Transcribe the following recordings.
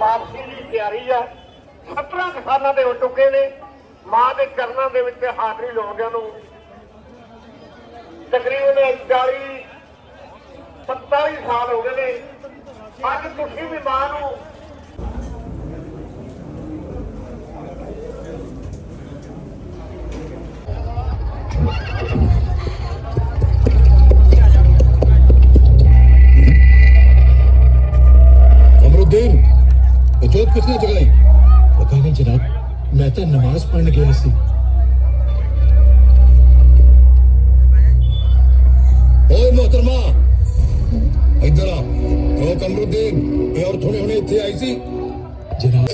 ਵਾਪਸੀ ਦੀ ਤਿਆਰੀ ਆ। 17 ਕਿਸਾਨਾਂ ਦੇ ਹੋ ਚੁੱਕੇ ਨੇ। ਮਾਂ ਦੇ ਚਰਨਾਂ ਦੇ ਵਿੱਚ ਹਾਜ਼ਰੀ ਲੋਕਾਂ ਨੂੰ ਤਕਰੀਬਨ 40 47 ਸਾਲ ਹੋ ਗਏ ਨੇ। ਅੱਜ ਤੁਸੀਂ ਵੀ ਮਾਂ ਨੂੰ ਜਨਾਬ ਮੈਂ ਤਾਂ ਨਮਾਜ਼ ਪੜਨ ਗਿਆ ਸੀ ਓਏ ਮੋਹਤਰਮਾ ਇੱਧਰ ਆ ਉਹ ਕਮਰੁਦੀਨ ਇਹ ਔਰ ਥੋੜੇ ਹੁਣੇ ਇੱਥੇ ਆਈ ਸੀ ਜਨਾਬ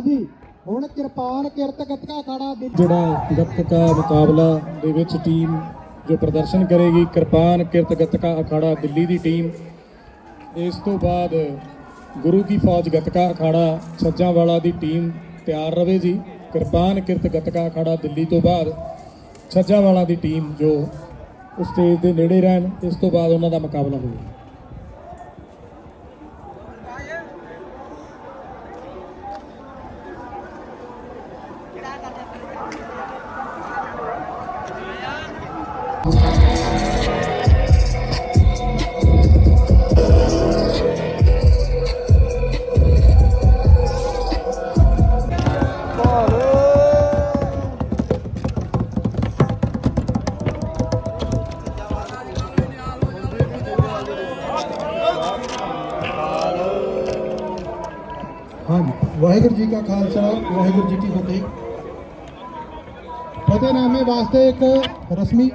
ਹਾਂਜੀ। ਹੁਣ ਕਿਰਪਾਨ ਕਿਰਤ ਗੱਤਕਾ ਖਾੜਾ ਜਿਹੜਾ ਗੱਤਕਾ ਮੁਕਾਬਲਾ ਦੇ ਵਿੱਚ ਟੀਮ ਜੋ ਪ੍ਰਦਰਸ਼ਨ ਕਰੇਗੀ, ਕਿਰਪਾਨ ਕਿਰਤ ਗੱਤਕਾ ਅਖਾੜਾ ਦਿੱਲੀ ਦੀ ਟੀਮ। ਇਸ ਤੋਂ ਬਾਅਦ ਗੁਰੂ ਕੀ ਫੌਜ ਗੱਤਕਾ ਅਖਾੜਾ ਛੱਜਾਂਵਾਲਾ ਦੀ ਟੀਮ ਤਿਆਰ ਰਵੇ ਜੀ। ਕਿਰਪਾਨ ਕਿਰਤ ਗੱਤਕਾ ਅਖਾੜਾ ਦਿੱਲੀ ਤੋਂ ਬਾਅਦ ਛੱਜਾਂਵਾਲਾ ਦੀ ਟੀਮ ਜੋ ਸਟੇਜ ਦੇ ਨੇੜੇ ਰਹਿਣ, ਇਸ ਤੋਂ ਬਾਅਦ ਉਹਨਾਂ ਦਾ ਮੁਕਾਬਲਾ ਹੋਵੇਗਾ ਵਾਹਿਗੁਰੂ ਜੀ ਕਾ ਖਾਲਸਾ, ਵਾਹਿਗੁਰੂ ਜੀ ਕੀ ਫਤਿਹ। ਫਤਿਹਨਾਮੇ ਵਾਸਤੇ ਇੱਕ ਰਸਮੀ।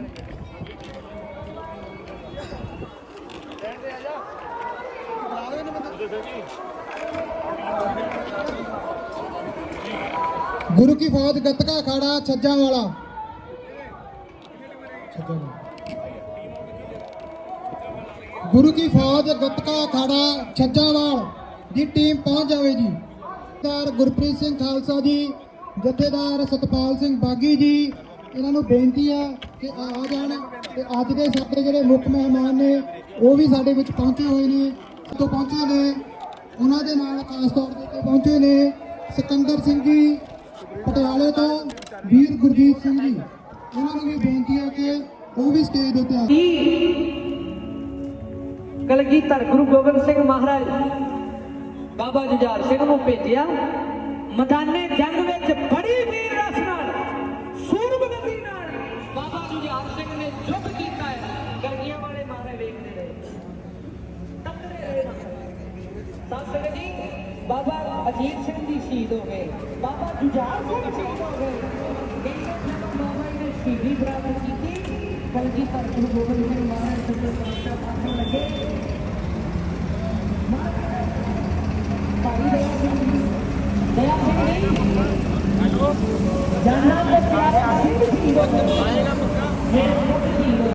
ਗੁਰੂ ਕੀ ਫੌਜ ਗੱਤਕਾ ਅਖਾੜਾ, ਛੱਜਾਂ ਵਾਲਾ। ਗੁਰੂ ਕੀ ਫੌਜ ਗੱਤਕਾ ਅਖਾੜਾ, ਛੱਜਾਂ ਛੱਜਾਵਾਲ ਦੀ ਟੀਮ ਪਹੁੰਚ ਜਾਵੇ ਜੀ। ਜਥੇਦਾਰ ਗੁਰਪ੍ਰੀਤ ਸਿੰਘ ਖਾਲਸਾ ਜੀ, ਜਥੇਦਾਰ ਸਤਪਾਲ ਸਿੰਘ ਬਾਗੀ ਜੀ, ਇਹਨਾਂ ਨੂੰ ਬੇਨਤੀ ਹੈ ਕਿ ਆ ਜਾਣ ਤੇ ਅੱਜ ਦੇ ਸਾਡੇ ਜਿਹੜੇ ਮੁੱਖ ਮਹਿਮਾਨ ਨੇ, ਉਹ ਵੀ ਸਾਡੇ ਵਿੱਚ ਪਹੁੰਚੇ ਹੋਏ ਨੇ। ਤੋਂ ਪਹੁੰਚੇ ਨੇ, ਉਹਨਾਂ ਦੇ ਨਾਲ ਖਾਸ ਤੌਰ 'ਤੇ ਪਹੁੰਚੇ ਨੇ ਸਿਕੰਦਰ ਸਿੰਘ ਜੀ, ਪਟਿਆਲੇ ਤੋਂ ਵੀਰ ਗੁਰਜੀਤ ਸਿੰਘ ਜੀ। ਉਹਨਾਂ ਨੂੰ ਵੀ ਬੇਨਤੀ ਹੈ ਕਿ ਉਹ ਵੀ ਸਟੇਜ ਦੇ ਉੱਤੇ ਆ ਕਲਗੀਧਰ ਗੁਰੂ ਗੋਬਿੰਦ ਸਿੰਘ ਮਹਾਰਾਜ ਬਾਬਾ ਜੁਝਾਰ ਸਿੰਘ ਨੂੰ ਭੇਜਿਆ। ਮੈਦਾਨੇ ਜੰਗ ਵਿੱਚ ਬੜੀ ਵੀਰ ਰਸ ਨਾਲ ਸੂਰਬਗਤੀ ਨਾਲ ਬਾਬਾ ਜੁਝਾਰ ਸਿੰਘ ਨੇ ਯੁੱਧ ਕੀਤਾ ਹੈ। ਗਰਗੀਆਂ ਵਾਲੇ ਮਾਰੇ ਵੇਖਦੇ ਰਹੇ। ਤੱਕਦੇ ਰਹੇ ਸਾਸਰੇ ਜੀ ਬਾਬਾ ਅਜੀਤ ਸਿੰਘ ਜੀ ਸ਼ਹੀਦ ਹੋ ਗਏ। ਬਾਬਾ ਜੁਝਾਰ ਸਿੰਘ ਸ਼ਹੀਦ ਹੋ ਗਏ। ਕਹਿੰਦੇ ਜਦੋਂ ਬਾਬਾ ਜੀ ਨੇ ਸ਼ਹੀਦੀ ਪ੍ਰਾਪਤ ਕੀਤੀ ਕਲਗੀਧਰ ਗੁਰੂ ਗੋਬਿੰਦ ਸਿੰਘ ਮਹਾਰਾਜ ਸੱਚੇ ਪਾਤਸ਼ਾਹ ਲੱਗੇ। Já